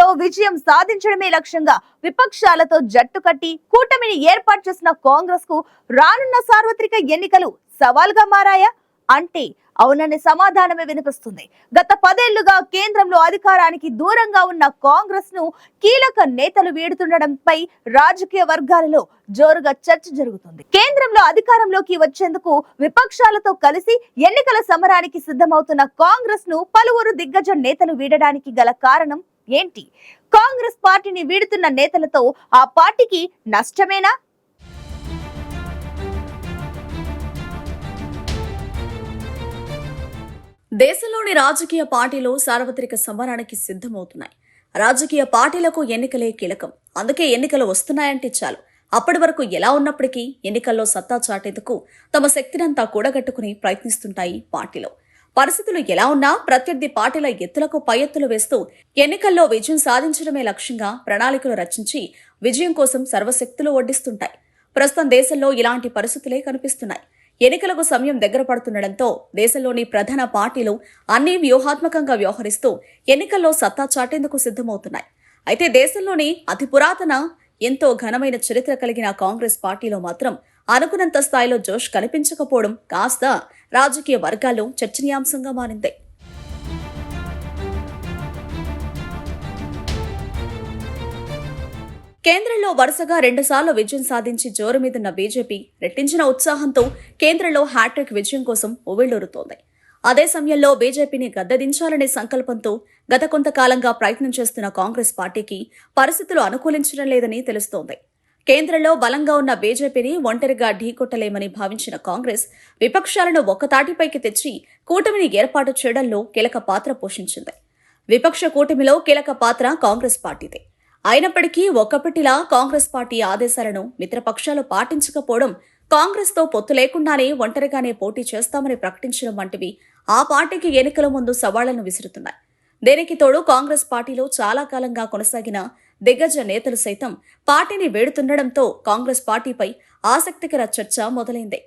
కేంద్రంలో విజయం సాధించడమే లక్ష్యంగా విపక్షాలతో జట్టు కట్టి కూటమిని ఏర్పాటు చేసిన కాంగ్రెస్కు రానున్న సార్వత్రిక ఎన్నికలు సవాల్గా మారాయా? అంటే అవునని సమాధానమే వినిపిస్తుంది. గత పదేళ్ళుగా కేంద్రంలో అధికారానికి దూరంగా ఉన్న కాంగ్రెస్ను కీలక నేతలు వీడుతుండడంపై రాజకీయ వర్గాలలో జోరుగా చర్చ జరుగుతుంది. కేంద్రంలో అధికారంలోకి వచ్చేందుకు విపక్షాలతో కలిసి ఎన్నికల సమరానికి సిద్ధమవుతున్న కాంగ్రెస్ను పలువురు దిగ్గజ నేతలు వీడడానికి గల కారణం ఏంటి? కాంగ్రెస్ పార్టీని వీడుతున్న నేతలతో ఆ పార్టీకి నష్టమేనా? దేశంలోని రాజకీయ పార్టీలు సార్వత్రిక సమరానికి సిద్ధమవుతున్నాయి. రాజకీయ పార్టీలకు ఎన్నికలే కీలకం. అందుకే ఎన్నికలు వస్తున్నాయంటే చాలు. అప్పటి వరకు ఎలా ఉన్నప్పటికీ ఎన్నికల్లో సత్తా చాటేందుకు తమ శక్తినంతా కూడగట్టుకుని ప్రయత్నిస్తుంటాయి పార్టీలు. పరిస్థితులు ఎలా ఉన్నా ప్రత్యర్థి పార్టీల ఎత్తులకు పై ఎత్తులు వేస్తూ ఎన్నికల్లో విజయం సాధించడమే లక్ష్యంగా ప్రణాళికలు రచించి విజయం కోసం సర్వశక్తులు ఒడ్డిస్తుంటాయి ప్రస్తుతం దేశంలో ఇలాంటి పరిస్థితులే కనిపిస్తున్నాయి. ఎన్నికలకు సమయం దగ్గర పడుతుండటంతో దేశంలోని ప్రధాన పార్టీలు అన్ని వ్యూహాత్మకంగా వ్యవహరిస్తూ ఎన్నికల్లో సత్తా చాటేందుకు సిద్ధమవుతున్నాయి. అయితే దేశంలోని అతి పురాతన ఎంతో ఘనమైన చరిత్ర కలిగిన కాంగ్రెస్ పార్టీలో మాత్రం అనుకున్నంత స్థాయిలో జోష్ కనిపించకపోవడం కాస్త రాజకీయ వర్గాల్లో చర్చనీయాంశంగా మారింది. కేంద్రంలో వరుసగా రెండుసార్లు విజయం సాధించి జోరు మీదున్న బీజేపీ రెట్టించిన ఉత్సాహంతో కేంద్రంలో హ్యాట్రిక్ విజయం కోసం ఉవ్విళ్ళూరుతోంది అదే సమయంలో బీజేపీని గద్దెదించాలనే సంకల్పంతో గత కొంతకాలంగా ప్రయత్నం చేస్తున్న కాంగ్రెస్ పార్టీకి పరిస్థితులు అనుకూలించడం లేదని తెలుస్తోంది. కేంద్రంలో బలంగా ఉన్న బీజేపీని ఒంటరిగా ఢీకొట్టలేమని భావించిన కాంగ్రెస్ విపక్షాలను ఒక్కతాటిపైకి తెచ్చి కూటమిని ఏర్పాటు చేయడంలో కీలక పాత్ర పోషించింది. విపక్ష కూటమిలో కీలక పాత్ర కాంగ్రెస్ పార్టీదే. అయినప్పటికీ ఒక్కపెట్టిలా కాంగ్రెస్ పార్టీ ఆదేశాలను మిత్రపక్షాలు పాటించకపోవడం కాంగ్రెస్తో పొత్తు లేకుండానే ఒంటరిగానే పోటీ చేస్తామని ప్రకటించడం వంటివి ఆ పార్టీకి ఎన్నికల ముందు సవాళ్ళను విసురుతున్నాయి. దీనికి తోడు కాంగ్రెస్ పార్టీలో చాలా కాలంగా కొనసాగిన దిగ్గజ నేతలు సైతం పార్టీని వేడుతుండడంతో కాంగ్రెస్ పార్టీపై ఆసక్తికర చర్చ మొదలైంది.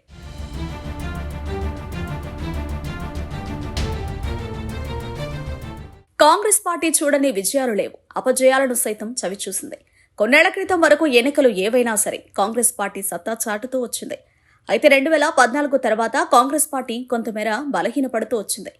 కాంగ్రెస్ పార్టీ చూడని విజయాలు లేవు. అపజయాలను సైతం చవిచూసింది. కొన్నేళ్ళ క్రితం వరకు ఎన్నికలు ఏవైనా సరే కాంగ్రెస్ పార్టీ సత్తా చాటుతూ వచ్చింది. అయితే రెండు వేల పద్నాలుగు తర్వాత కాంగ్రెస్ పార్టీ కొంతమేర బలహీనపడుతూ వచ్చింది.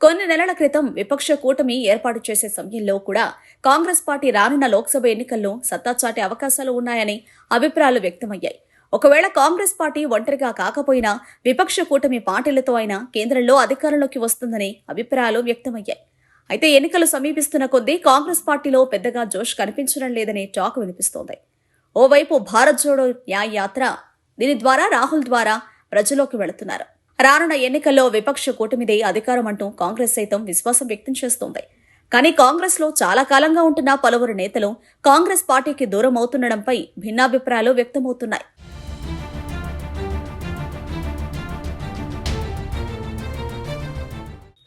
కొన్ని నెలల క్రితం విపక్ష కూటమి ఏర్పాటు చేసే సమయంలో కూడా కాంగ్రెస్ పార్టీ రానున్న లోక్సభ ఎన్నికల్లో సత్తా చాటే అవకాశాలు ఉన్నాయని అభిప్రాయాలు వ్యక్తమయ్యాయి. ఒకవేళ కాంగ్రెస్ పార్టీ ఒంటరిగా కాకపోయినా విపక్ష కూటమి పార్టీలతో అయినా కేంద్రంలో అధికారంలోకి వస్తుందనే అభిప్రాయాలు వ్యక్తమయ్యాయి. అయితే ఎన్నికలు సమీపిస్తున్న కొద్దీ కాంగ్రెస్ పార్టీలో పెద్దగా జోష్ కనిపించడం లేదనే టాక్ వినిపిస్తోంది. ఓవైపు భారత్ జోడో న్యాయ యాత్ర దీని ద్వారా రాహుల్ ద్వారా ప్రజలోకి వెళుతున్నారు. రానున్న ఎన్నికల్లో విపక్ష కూటమిదే అధికారం అంటూ కాంగ్రెస్ సైతం విశ్వాసం వ్యక్తం చేస్తోంది. కానీ కాంగ్రెస్లో చాలా కాలంగా ఉంటున్న పలువురు నేతలు కాంగ్రెస్ పార్టీకి దూరం అవుతుండడంపై భిన్నాభిప్రాయాలు వ్యక్తమవుతున్నాయి.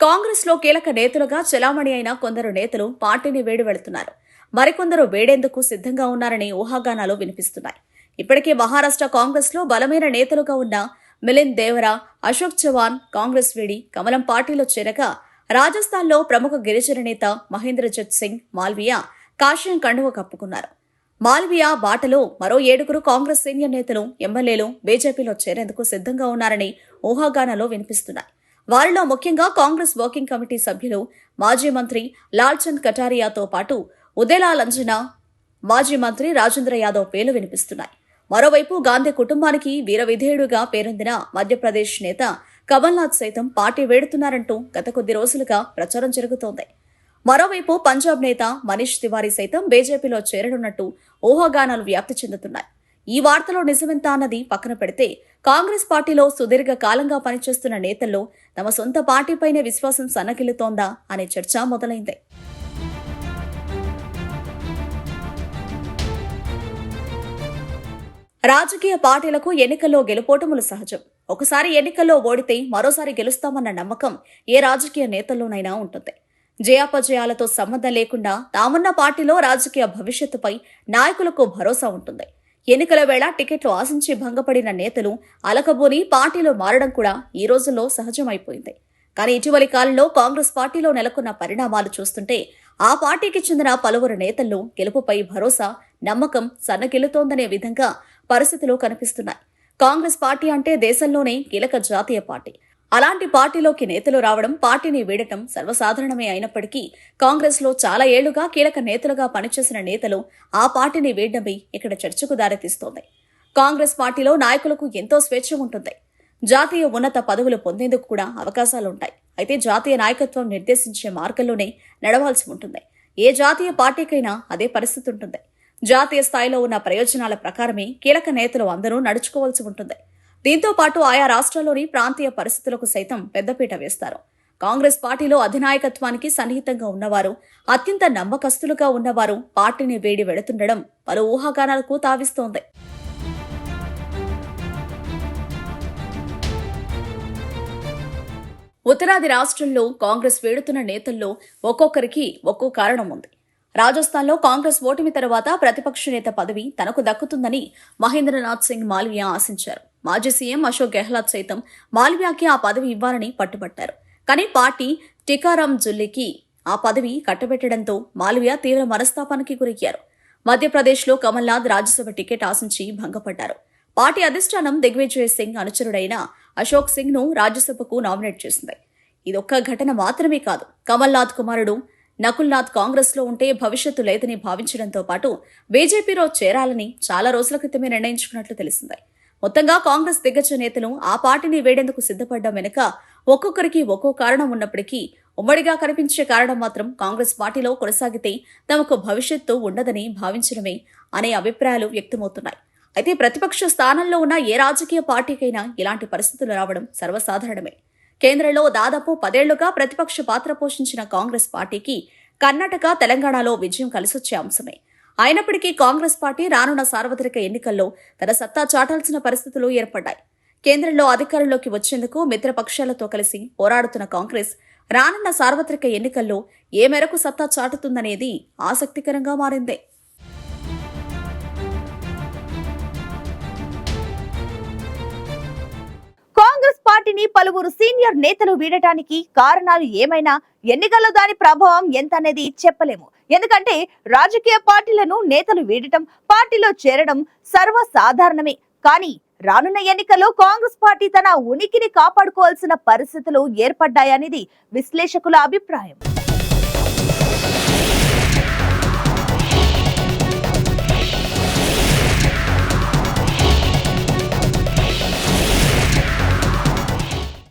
కాంగ్రెస్లో కీలక నేతలుగా చెలామణి అయిన కొందరు నేతలు పార్టీని వేడి వెళుతున్నారు. మరికొందరు వేడేందుకు సిద్ధంగా ఉన్నారని ఊహాగానాలు వినిపిస్తున్నాయి. ఇప్పటికే మహారాష్ట్ర కాంగ్రెస్లో బలమైన నేతలుగా ఉన్న మిలింద్ దేవరా అశోక్ చవాన్ కాంగ్రెస్ వీడి కమలం పార్టీలో చేరగా రాజస్థాన్లో ప్రముఖ గిరిజన నేత మహేంద్రజత్ సింగ్ మాల్వియా కాషాయం కండువ కప్పుకున్నారు. మాల్వియా బాటలో మరో ఏడుగురు కాంగ్రెస్ సీనియర్ నేతలు ఎమ్మెల్యేలు బీజేపీలో చేరేందుకు సిద్ధంగా ఉన్నారని ఊహాగానాలు వినిపిస్తున్నాయి. వారిలో ముఖ్యంగా కాంగ్రెస్ వర్కింగ్ కమిటీ సభ్యులు మాజీ మంత్రి లాల్చంద్ కటారియాతో పాటు ఉదయలాల్ అంజన మాజీ మంత్రి రాజేంద్ర యాదవ్ పేర్లు వినిపిస్తున్నాయి. మరోవైపు గాంధీ కుటుంబానికి వీరవిధేయుడుగా పేరొందిన మధ్యప్రదేశ్ నేత కమల్నాథ్ సైతం పార్టీ వేడుతున్నారంటూ గత కొద్ది రోజులుగా ప్రచారం జరుగుతోంది. మరోవైపు పంజాబ్ నేత మనీష్ తివారీ సైతం బీజేపీలో చేరనున్నట్టు ఊహాగానాలు వ్యాప్తి చెందుతున్నాయి. ఈ వార్తలో నిజమెంత అన్నది పక్కన పెడితే కాంగ్రెస్ పార్టీలో సుదీర్ఘ కాలంగా పనిచేస్తున్న నేతల్లో తమ సొంత పార్టీపైనే విశ్వాసం సన్నగిల్లుతోందా అనే చర్చ మొదలైంది. రాజకీయ పార్టీలకు ఎన్నికల్లో గెలుపోటములు సహజం. ఒకసారి ఎన్నికల్లో ఓడితే మరోసారి గెలుస్తామన్న నమ్మకం ఏ రాజకీయ నేతల్లోనైనా ఉంటుంది. జయాపజయాలతో సంబంధం లేకుండా తామున్న పార్టీలో రాజకీయ భవిష్యత్తుపై నాయకులకు భరోసా ఉంటుంది. ఎన్నికల వేళ టికెట్లు ఆశించి భంగపడిన నేతలు అలకబోని పార్టీలో మారడం కూడా ఈ రోజుల్లో సహజమైపోయింది. కానీ ఇటీవలి కాలంలో కాంగ్రెస్ పార్టీలో నెలకొన్న పరిణామాలు చూస్తుంటే ఆ పార్టీకి చెందిన పలువురు నేతల్లో గెలుపుపై భరోసా నమ్మకం సన్నగిల్లుతోందనే విధంగా పరిస్థితులు కనిపిస్తున్నాయి. కాంగ్రెస్ పార్టీ అంటే దేశంలోనే కీలక జాతీయ పార్టీ. అలాంటి పార్టీలోకి నేతలు రావడం పార్టీని వీడటం సర్వసాధారణమే అయినప్పటికీ కాంగ్రెస్లో చాలా ఏళ్ళుగా కీలక నేతలుగా పనిచేసిన నేతలు ఆ పార్టీని వీడడమే ఇక్కడ చర్చకు దారితీస్తోంది. కాంగ్రెస్ పార్టీలో నాయకులకు ఎంతో స్వేచ్ఛ ఉంటుంది. జాతీయ ఉన్నత పదవులు పొందేందుకు కూడా అవకాశాలుంటాయి. అయితే జాతీయ నాయకత్వం నిర్దేశించే మార్గంలోనే నడవాల్సి ఉంటుంది. ఏ జాతీయ పార్టీకైనా అదే పరిస్థితి ఉంటుంది. జాతీయ స్థాయిలో ఉన్న ప్రయోజనాల ప్రకారమే కీలక నేతలు అందరూ నడుచుకోవాల్సి ఉంటుంది. దీంతో పాటు ఆయా రాష్ట్రాల్లోని ప్రాంతీయ పరిస్థితులకు సైతం పెద్దపీట వేస్తారు. కాంగ్రెస్ పార్టీలో అధినాయకత్వానికి సన్నిహితంగా ఉన్నవారు అత్యంత నమ్మకస్తులుగా ఉన్నవారు పార్టీని వేడి వెళుతుండడం పలు ఊహాగానాలకు తావిస్తోంది. ఉత్తరాది రాష్ట్రంలో కాంగ్రెస్ వేడుతున్న నేతల్లో ఒక్కొక్కరికి ఒక్కో కారణం ఉంది. రాజస్థాన్లో కాంగ్రెస్ ఓటమి తర్వాత ప్రతిపక్ష నేత పదవి తనకు దక్కుతుందని మహేంద్రనాథ్ సింగ్ మాల్వియా ఆశించారు. మాజీ సీఎం అశోక్ గెహ్లాట్ సైతం మాల్వియాకి ఆ పదవి ఇవ్వాలని పట్టుబట్టారు. కానీ పార్టీ టికారాం జుల్లీకి ఆ పదవి కట్టబెట్టడంతో మాల్వియా తీవ్ర మనస్తాపానికి గురయ్యారు. మధ్యప్రదేశ్లో కమల్నాథ్ రాజ్యసభ టికెట్ ఆశించి భంగపడ్డారు. పార్టీ అధిష్టానం దిగ్విజయ్ సింగ్ అనుచరుడైన అశోక్ సింగ్ను రాజ్యసభకు నామినేట్ చేసింది. ఇదొక్క ఘటన మాత్రమే కాదు. కమల్నాథ్ కుమారుడు నకుల్నాథ్ కాంగ్రెస్లో ఉంటే భవిష్యత్తు లేదని భావించడంతో పాటు బీజేపీలో చేరాలని చాలా రోజుల క్రితమే నిర్ణయించుకున్నట్లు తెలిసింది. మొత్తంగా కాంగ్రెస్ దిగ్గజ నేతలు ఆ పార్టీని వేడేందుకు సిద్ధపడ్డం వెనుక ఒక్కొక్కరికి ఒక్కో కారణం ఉన్నప్పటికీ ఉమ్మడిగా కనిపించే కారణం మాత్రం కాంగ్రెస్ పార్టీలో కొనసాగితే తమకు భవిష్యత్తు ఉండదని భావించడమే అనే అభిప్రాయాలు వ్యక్తమవుతున్నాయి. అయితే ప్రతిపక్ష స్థానంలో ఉన్న ఏ రాజకీయ పార్టీకైనా ఇలాంటి పరిస్థితులు రావడం సర్వసాధారణమే. కేంద్రంలో దాదాపు పదేళ్ళుగా ప్రతిపక్ష పాత్ర పోషించిన కాంగ్రెస్ పార్టీకి కర్ణాటక తెలంగాణలో విజయం కలిసొచ్చే అంశమే. అయినప్పటికీ కాంగ్రెస్ పార్టీ రానున్న సార్వత్రిక ఎన్నికల్లో తన సత్తా చాటాల్సిన పరిస్థితులు ఏర్పడ్డాయి. కేంద్రంలో అధికారంలోకి వచ్చేందుకు మిత్రపక్షాలతో కలిసి పోరాడుతున్న కాంగ్రెస్ రానున్న సార్వత్రిక ఎన్నికల్లో ఏ మేరకు సత్తా చాటుతుందనేది ఆసక్తికరంగా మారింది. కాంగ్రెస్ పార్టీని పలువురు సీనియర్ నేతలు వీడటానికి కారణాలు ఏమైనా ఎన్నికల్లో దాని ప్రభావం ఎంత అనేది చెప్పలేము. ఎందుకంటే రాజకీయ పార్టీలను నేతలు వీడటం పార్టీలో చేరడం సర్వసాధారణమే. కానీ రానున్న ఎన్నికల్లో కాంగ్రెస్ పార్టీ తన ఉనికిని కాపాడుకోవాల్సిన పరిస్థితులు ఏర్పడ్డాయనేది విశ్లేషకుల అభిప్రాయం.